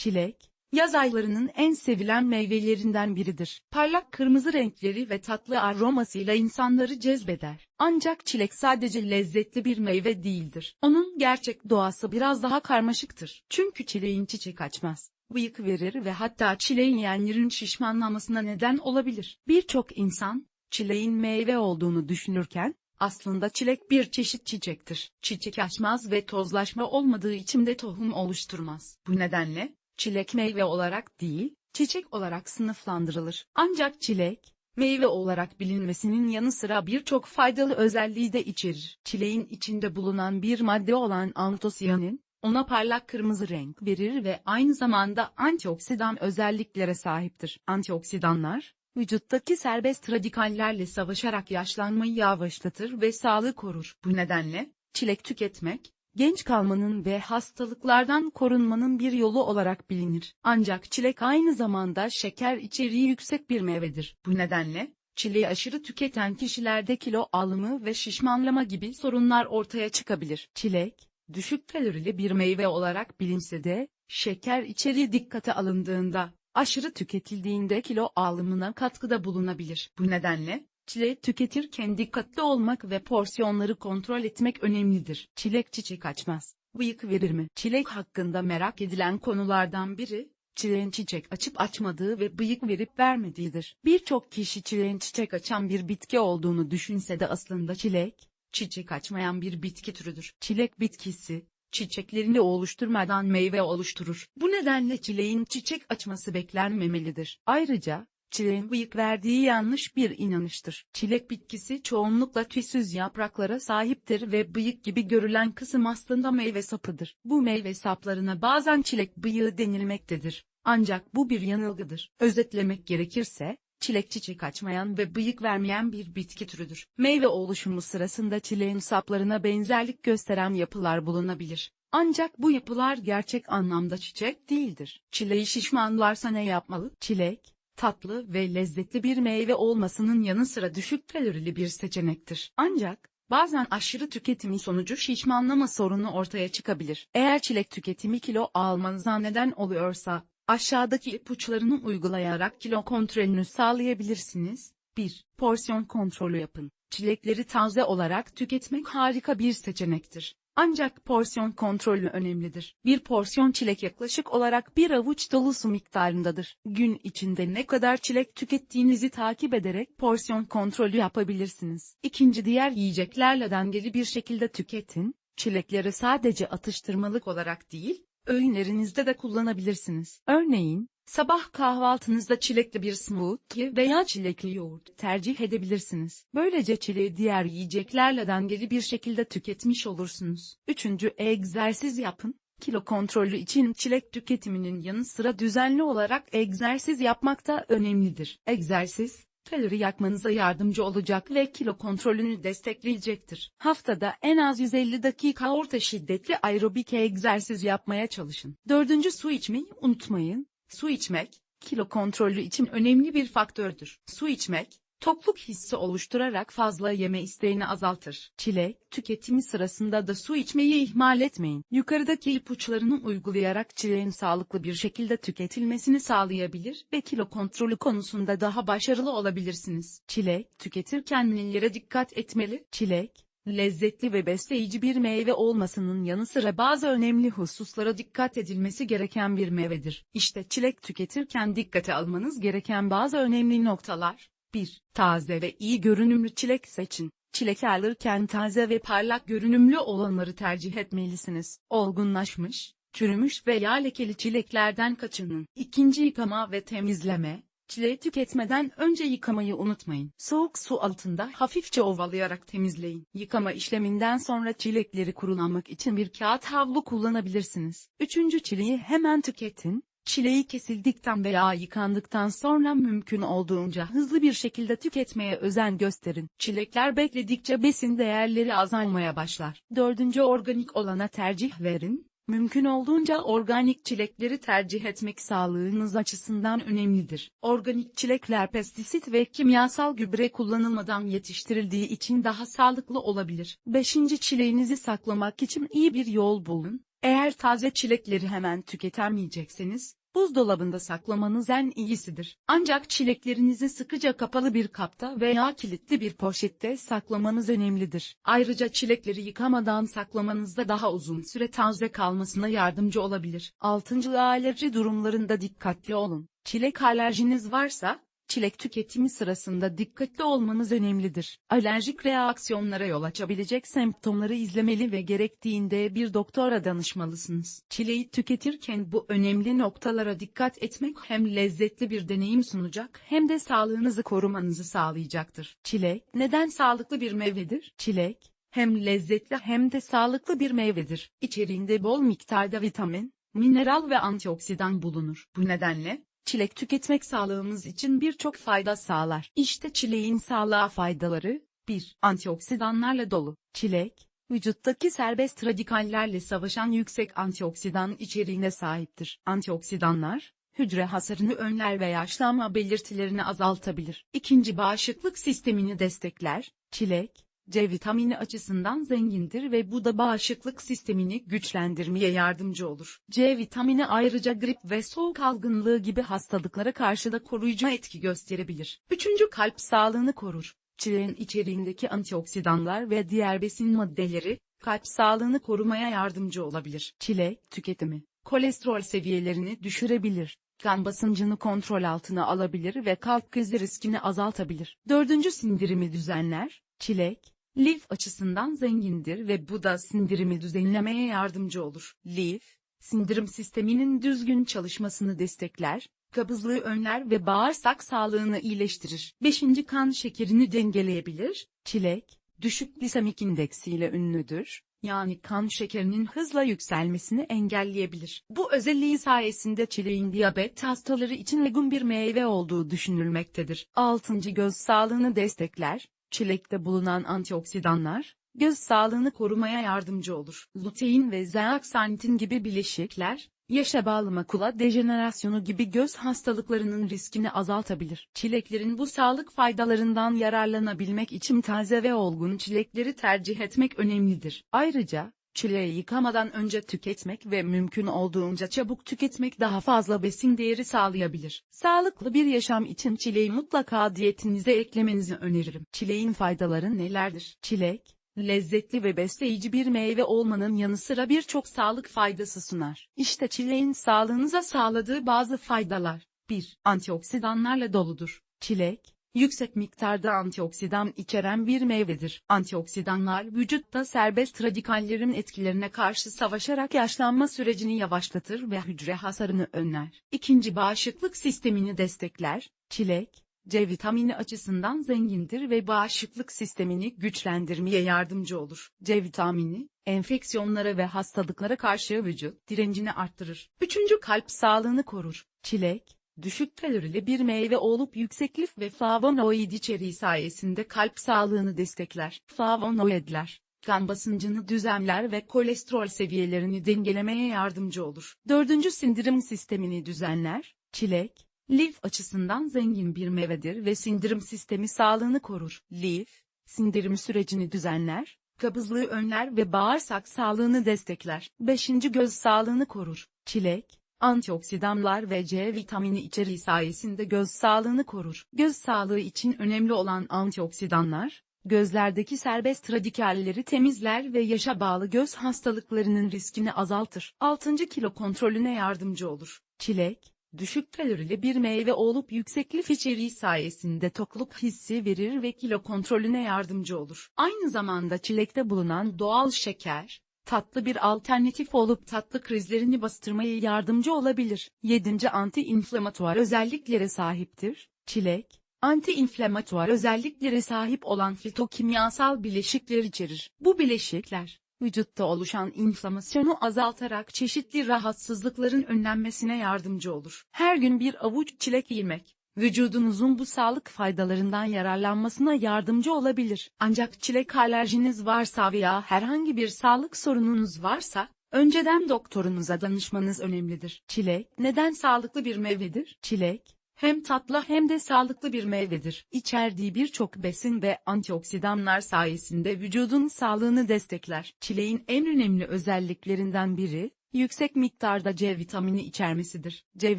Çilek, yaz aylarının en sevilen meyvelerinden biridir. Parlak kırmızı renkleri ve tatlı aromasıyla insanları cezbeder. Ancak çilek sadece lezzetli bir meyve değildir. Onun gerçek doğası biraz daha karmaşıktır. Çünkü çileğin çiçek açmaz bıyık verir ve hatta çileğin yiyenlerin şişmanlamasına neden olabilir. Birçok insan, çileğin meyve olduğunu düşünürken, aslında çilek bir çeşit çiçektir. Çiçek açmaz ve tozlaşma olmadığı için de tohum oluşturmaz. Bu nedenle, çilek meyve olarak değil, çiçek olarak sınıflandırılır. Ancak çilek, meyve olarak bilinmesinin yanı sıra birçok faydalı özelliği de içerir. Çileğin içinde bulunan bir madde olan antosiyanin, ona parlak kırmızı renk verir ve aynı zamanda antioksidan özelliklere sahiptir. Antioksidanlar, vücuttaki serbest radikallerle savaşarak yaşlanmayı yavaşlatır ve sağlığı korur. Bu nedenle, çilek tüketmek, genç kalmanın ve hastalıklardan korunmanın bir yolu olarak bilinir. Ancak çilek aynı zamanda şeker içeriği yüksek bir meyvedir. Bu nedenle, çileği aşırı tüketen kişilerde kilo alımı ve şişmanlama gibi sorunlar ortaya çıkabilir. Çilek, düşük kalorili bir meyve olarak bilinse de, şeker içeriği dikkate alındığında, aşırı tüketildiğinde kilo alımına katkıda bulunabilir. Bu nedenle, çileği tüketirken dikkatli olmak ve porsiyonları kontrol etmek önemlidir. Çilek çiçek açmaz. Bıyık verir mi? Çilek hakkında merak edilen konulardan biri, çileğin çiçek açıp açmadığı ve bıyık verip vermediğidir. Birçok kişi çileğin çiçek açan bir bitki olduğunu düşünse de aslında çilek, çiçek açmayan bir bitki türüdür. Çilek bitkisi, çiçeklerini oluşturmadan meyve oluşturur. Bu nedenle çileğin çiçek açması beklenmemelidir. Ayrıca, çileğin bıyık verdiği yanlış bir inanıştır. Çilek bitkisi çoğunlukla tüysüz yapraklara sahiptir ve bıyık gibi görülen kısım aslında meyve sapıdır. Bu meyve saplarına bazen çilek bıyığı denilmektedir. Ancak bu bir yanılgıdır. Özetlemek gerekirse, çilek çiçek açmayan ve bıyık vermeyen bir bitki türüdür. Meyve oluşumu sırasında çileğin saplarına benzerlik gösteren yapılar bulunabilir. Ancak bu yapılar gerçek anlamda çiçek değildir. Çileği şişmanlarsa ne yapmalı? Çilek, tatlı ve lezzetli bir meyve olmasının yanı sıra düşük kalorili bir seçenektir. Ancak, bazen aşırı tüketimi sonucu şişmanlama sorunu ortaya çıkabilir. Eğer çilek tüketimi kilo almanıza neden oluyorsa, Aşağıdaki ipuçlarını uygulayarak kilo kontrolünü sağlayabilirsiniz. 1. Porsiyon kontrolü yapın. Çilekleri taze olarak tüketmek harika bir seçenektir. Ancak porsiyon kontrolü önemlidir. Bir porsiyon çilek yaklaşık olarak bir avuç dolusu miktarındadır. Gün içinde ne kadar çilek tükettiğinizi takip ederek porsiyon kontrolü yapabilirsiniz. İkinci diğer yiyeceklerle dengeli bir şekilde tüketin. Çilekleri sadece atıştırmalık olarak değil, öğünlerinizde de kullanabilirsiniz. Örneğin, sabah kahvaltınızda çilekli bir smoothie veya çilekli yoğurt tercih edebilirsiniz. Böylece çileği diğer yiyeceklerle dengeli bir şekilde tüketmiş olursunuz. Üçüncü, egzersiz yapın. Kilo kontrolü için çilek tüketiminin yanı sıra düzenli olarak egzersiz yapmak da önemlidir. Egzersiz, kalori yakmanıza yardımcı olacak ve kilo kontrolünü destekleyecektir. Haftada en az 150 dakika orta şiddetli aerobik egzersiz yapmaya çalışın. Dördüncü su içmeyi unutmayın. Su içmek, kilo kontrolü için önemli bir faktördür. Su içmek, tokluk hissi oluşturarak fazla yeme isteğini azaltır. Çilek, tüketimi sırasında da su içmeyi ihmal etmeyin. Yukarıdaki ipuçlarını uygulayarak çileğin sağlıklı bir şekilde tüketilmesini sağlayabilir ve kilo kontrolü konusunda daha başarılı olabilirsiniz. Çilek, tüketirken nelere dikkat etmeli? Çilek, lezzetli ve besleyici bir meyve olmasının yanı sıra bazı önemli hususlara dikkat edilmesi gereken bir meyvedir. İşte çilek tüketirken dikkate almanız gereken bazı önemli noktalar. 1. Taze ve iyi görünümlü çilek seçin. Çilek alırken taze ve parlak görünümlü olanları tercih etmelisiniz. Olgunlaşmış, çürümüş ve yağ lekeli çileklerden kaçının. İkinci yıkama ve temizleme. Çileği tüketmeden önce yıkamayı unutmayın. Soğuk su altında hafifçe ovalayarak temizleyin. Yıkama işleminden sonra çilekleri kurulamak için bir kağıt havlu kullanabilirsiniz. Üçüncü çileği hemen tüketin. Çileği kesildikten veya yıkandıktan sonra mümkün olduğunca hızlı bir şekilde tüketmeye özen gösterin. Çilekler bekledikçe besin değerleri azalmaya başlar. Dördüncü organik olana tercih verin. Mümkün olduğunca organik çilekleri tercih etmek sağlığınız açısından önemlidir. Organik çilekler pestisit ve kimyasal gübre kullanılmadan yetiştirildiği için daha sağlıklı olabilir. Beşinci çileğinizi saklamak için iyi bir yol bulun. Eğer taze çilekleri hemen tüketemeyecekseniz, buzdolabında saklamanız en iyisidir. Ancak çileklerinizi sıkıca kapalı bir kapta veya kilitli bir poşette saklamanız önemlidir. Ayrıca çilekleri yıkamadan saklamanızda daha uzun süre taze kalmasına yardımcı olabilir. 6. Alerji durumlarında dikkatli olun. Çilek alerjiniz varsa, çilek tüketimi sırasında dikkatli olmanız önemlidir. Alerjik reaksiyonlara yol açabilecek semptomları izlemeli ve gerektiğinde bir doktora danışmalısınız. Çileği tüketirken bu önemli noktalara dikkat etmek hem lezzetli bir deneyim sunacak hem de sağlığınızı korumanızı sağlayacaktır. Çilek, neden sağlıklı bir meyvedir? Çilek, hem lezzetli hem de sağlıklı bir meyvedir. İçeriğinde bol miktarda vitamin, mineral ve antioksidan bulunur. Bu nedenle, Çilek tüketmek sağlığımız için birçok fayda sağlar. İşte çileğin sağlığa faydaları. 1. Antioksidanlarla dolu. Çilek, vücuttaki serbest radikallerle savaşan yüksek antioksidan içeriğine sahiptir. Antioksidanlar, hücre hasarını önler ve yaşlanma belirtilerini azaltabilir. İkinci bağışıklık sistemini destekler. Çilek, C vitamini açısından zengindir ve bu da bağışıklık sistemini güçlendirmeye yardımcı olur. C vitamini ayrıca grip ve soğuk algınlığı gibi hastalıklara karşı da koruyucu etki gösterebilir. Üçüncü kalp sağlığını korur. Çileğin içeriğindeki antioksidanlar ve diğer besin maddeleri, kalp sağlığını korumaya yardımcı olabilir. Çilek tüketimi, kolesterol seviyelerini düşürebilir kan basıncını kontrol altına alabilir ve kalp krizi riskini azaltabilir. Dördüncü sindirimi düzenler, çilek, lif açısından zengindir ve bu da sindirimi düzenlemeye yardımcı olur. Lif, sindirim sisteminin düzgün çalışmasını destekler, kabızlığı önler ve bağırsak sağlığını iyileştirir. 5. kan şekerini dengeleyebilir, çilek, düşük glisemik indeksiyle ünlüdür, yani kan şekerinin hızla yükselmesini engelleyebilir. Bu özelliği sayesinde çileğin diyabet hastaları için uygun bir meyve olduğu düşünülmektedir. 6. göz sağlığını destekler, çilekte bulunan antioksidanlar, göz sağlığını korumaya yardımcı olur. Lutein ve zeaksantin gibi bileşikler, yaşa bağlı makula dejenerasyonu gibi göz hastalıklarının riskini azaltabilir. Çileklerin bu sağlık faydalarından yararlanabilmek için taze ve olgun çilekleri tercih etmek önemlidir. Ayrıca, çileği yıkamadan önce tüketmek ve mümkün olduğunca çabuk tüketmek daha fazla besin değeri sağlayabilir. Sağlıklı bir yaşam için çileği mutlaka diyetinize eklemenizi öneririm. Çileğin faydaları nelerdir? Çilek, lezzetli ve besleyici bir meyve olmanın yanı sıra birçok sağlık faydası sunar. İşte çileğin sağlığınıza sağladığı bazı faydalar. 1. Antioksidanlarla doludur. Çilek, yüksek miktarda antioksidan içeren bir meyvedir. Antioksidanlar vücutta serbest radikallerin etkilerine karşı savaşarak yaşlanma sürecini yavaşlatır ve hücre hasarını önler. İkinci bağışıklık sistemini destekler. Çilek, C vitamini açısından zengindir ve bağışıklık sistemini güçlendirmeye yardımcı olur. C vitamini, enfeksiyonlara ve hastalıklara karşı vücut direncini arttırır. Üçüncü kalp sağlığını korur. Çilek, düşük kalorili bir meyve olup yüksek lif ve flavonoid içeriği sayesinde kalp sağlığını destekler. Flavonoidler, kan basıncını düzenler ve kolesterol seviyelerini dengelemeye yardımcı olur. Dördüncü sindirim sistemini düzenler. Çilek, Lif açısından zengin bir meyvedir ve sindirim sistemi sağlığını korur. Lif, sindirim sürecini düzenler, kabızlığı önler ve bağırsak sağlığını destekler. 5. göz sağlığını korur. Çilek, antioksidanlar ve C vitamini içeriği sayesinde göz sağlığını korur. Göz sağlığı için önemli olan antioksidanlar, gözlerdeki serbest radikalleri temizler ve yaşa bağlı göz hastalıklarının riskini azaltır. 6. kilo kontrolüne yardımcı olur. Çilek, düşük kalorili bir meyve olup yüksek lif içeriği sayesinde tokluk hissi verir ve kilo kontrolüne yardımcı olur. Aynı zamanda çilekte bulunan doğal şeker, tatlı bir alternatif olup tatlı krizlerini bastırmaya yardımcı olabilir. 7. Anti-inflamatuar özelliklere sahiptir. Çilek, anti-inflamatuar özelliklere sahip olan fitokimyasal bileşikler içerir. Bu bileşikler, vücutta oluşan inflamasyonu azaltarak çeşitli rahatsızlıkların önlenmesine yardımcı olur. Her gün bir avuç çilek yemek, vücudunuzun bu sağlık faydalarından yararlanmasına yardımcı olabilir. Ancak çilek alerjiniz varsa veya herhangi bir sağlık sorununuz varsa, önceden doktorunuza danışmanız önemlidir. Çilek, neden sağlıklı bir meyvedir? Çilek, hem tatlı hem de sağlıklı bir meyvedir. İçerdiği birçok besin ve antioksidanlar sayesinde vücudun sağlığını destekler. Çileğin en önemli özelliklerinden biri, yüksek miktarda C vitamini içermesidir. C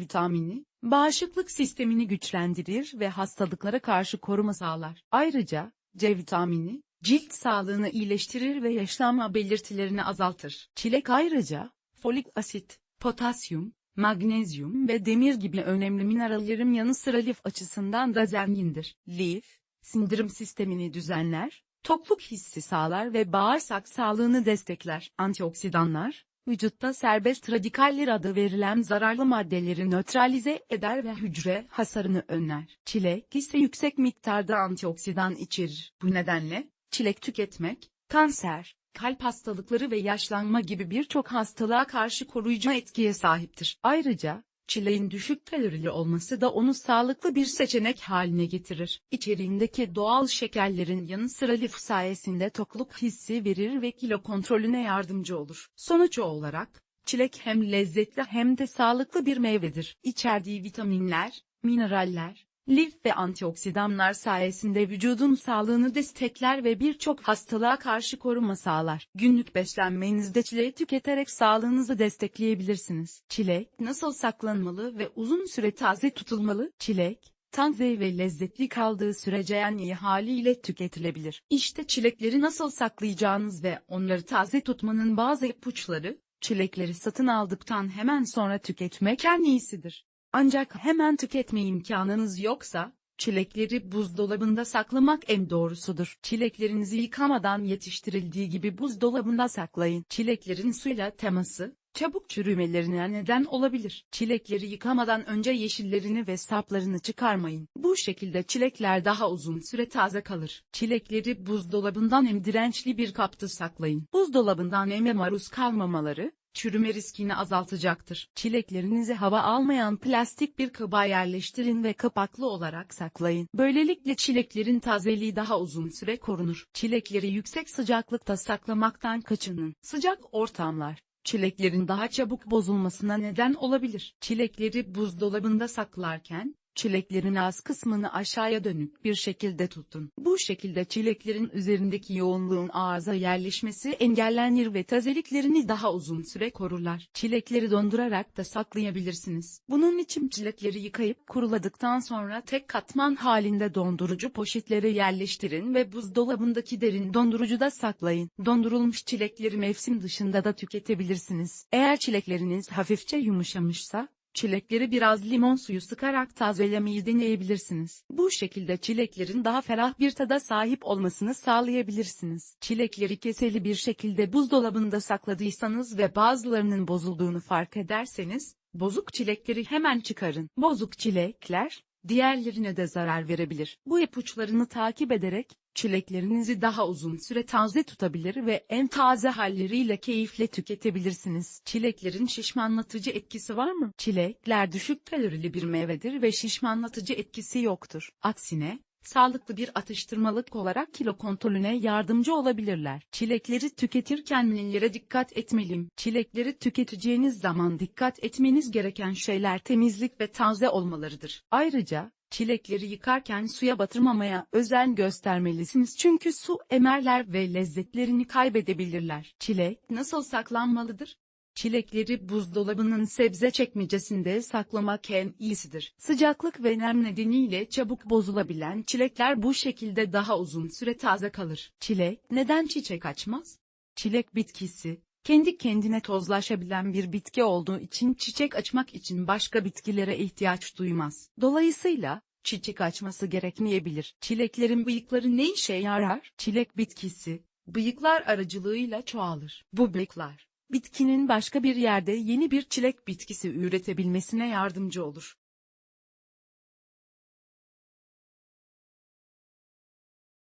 vitamini, bağışıklık sistemini güçlendirir ve hastalıklara karşı koruma sağlar. Ayrıca, C vitamini, cilt sağlığını iyileştirir ve yaşlanma belirtilerini azaltır. Çilek ayrıca, folik asit, potasyum, magnezyum ve demir gibi önemli minerallerin yanı sıra lif açısından da zengindir. Lif, sindirim sistemini düzenler, tokluk hissi sağlar ve bağırsak sağlığını destekler. Antioksidanlar, vücutta serbest radikaller adı verilen zararlı maddeleri nötralize eder ve hücre hasarını önler. Çilek ise yüksek miktarda antioksidan içerir. Bu nedenle, çilek tüketmek, kanser, kalp hastalıkları ve yaşlanma gibi birçok hastalığa karşı koruyucu etkiye sahiptir. Ayrıca, çileğin düşük kalorili olması da onu sağlıklı bir seçenek haline getirir. İçeriğindeki doğal şekerlerin yanı sıra lif sayesinde tokluk hissi verir ve kilo kontrolüne yardımcı olur. Sonuç olarak, çilek hem lezzetli hem de sağlıklı bir meyvedir. İçerdiği vitaminler, mineraller, Lif ve antioksidanlar sayesinde vücudun sağlığını destekler ve birçok hastalığa karşı koruma sağlar. Günlük beslenmenizde çileği tüketerek sağlığınızı destekleyebilirsiniz. Çilek nasıl saklanmalı ve uzun süre taze tutulmalı? Çilek, taze ve lezzetli kaldığı sürece en iyi haliyle tüketilebilir. İşte çilekleri nasıl saklayacağınız ve onları taze tutmanın bazı ipuçları, çilekleri satın aldıktan hemen sonra tüketmek en iyisidir. Ancak hemen tüketme imkanınız yoksa, çilekleri buzdolabında saklamak en doğrusudur. Çileklerinizi yıkamadan yetiştirildiği gibi buzdolabında saklayın. Çileklerin suyla teması, çabuk çürümelerine neden olabilir. Çilekleri yıkamadan önce yeşillerini ve saplarını çıkarmayın. Bu şekilde çilekler daha uzun süre taze kalır. Çilekleri buzdolabından hem dirençli bir kapta saklayın. Buzdolabından eme maruz kalmamaları, çürüme riskini azaltacaktır. Çileklerinizi hava almayan plastik bir kaba yerleştirin ve kapaklı olarak saklayın. Böylelikle çileklerin tazeliği daha uzun süre korunur. Çilekleri yüksek sıcaklıkta saklamaktan kaçının. Sıcak ortamlar, çileklerin daha çabuk bozulmasına neden olabilir. Çilekleri buzdolabında saklarken, Çileklerin az kısmını aşağıya dönük bir şekilde tutun. Bu şekilde çileklerin üzerindeki yoğunluğun ağza yerleşmesi engellenir ve tazeliklerini daha uzun süre korurlar. Çilekleri dondurarak da saklayabilirsiniz. Bunun için çilekleri yıkayıp kuruladıktan sonra tek katman halinde dondurucu poşetlere yerleştirin ve buzdolabındaki derin dondurucuda saklayın. Dondurulmuş çilekleri mevsim dışında da tüketebilirsiniz. Eğer çilekleriniz hafifçe yumuşamışsa, Çilekleri biraz limon suyu sıkarak tazelemeyi deneyebilirsiniz. Bu şekilde çileklerin daha ferah bir tada sahip olmasını sağlayabilirsiniz. Çilekleri keseli bir şekilde buzdolabında sakladıysanız ve bazılarının bozulduğunu fark ederseniz, bozuk çilekleri hemen çıkarın. Bozuk çilekler, diğerlerine de zarar verebilir. Bu ipuçlarını takip ederek, çileklerinizi daha uzun süre taze tutabilir ve en taze halleriyle keyifle tüketebilirsiniz. Çileklerin şişmanlatıcı etkisi var mı? Çilekler düşük kalorili bir meyvedir ve şişmanlatıcı etkisi yoktur. Aksine, sağlıklı bir atıştırmalık olarak kilo kontrolüne yardımcı olabilirler. Çilekleri tüketirken nelere dikkat etmeliyim? Çilekleri tüketeceğiniz zaman dikkat etmeniz gereken şeyler temizlik ve taze olmalarıdır. Ayrıca, Çilekleri yıkarken suya batırmamaya özen göstermelisiniz çünkü su emerler ve lezzetlerini kaybedebilirler. Çilek nasıl saklanmalıdır? Çilekleri buzdolabının sebze çekmecesinde saklamak en iyisidir. Sıcaklık ve nem nedeniyle çabuk bozulabilen çilekler bu şekilde daha uzun süre taze kalır. Çilek neden çiçek açmaz? Çilek bitkisi, kendi kendine tozlaşabilen bir bitki olduğu için çiçek açmak için başka bitkilere ihtiyaç duymaz. Dolayısıyla, çiçek açması gerekmeyebilir. Çileklerin bıyıkları ne işe yarar? Çilek bitkisi, bıyıklar aracılığıyla çoğalır. Bu bıyıklar, bitkinin başka bir yerde yeni bir çilek bitkisi üretebilmesine yardımcı olur.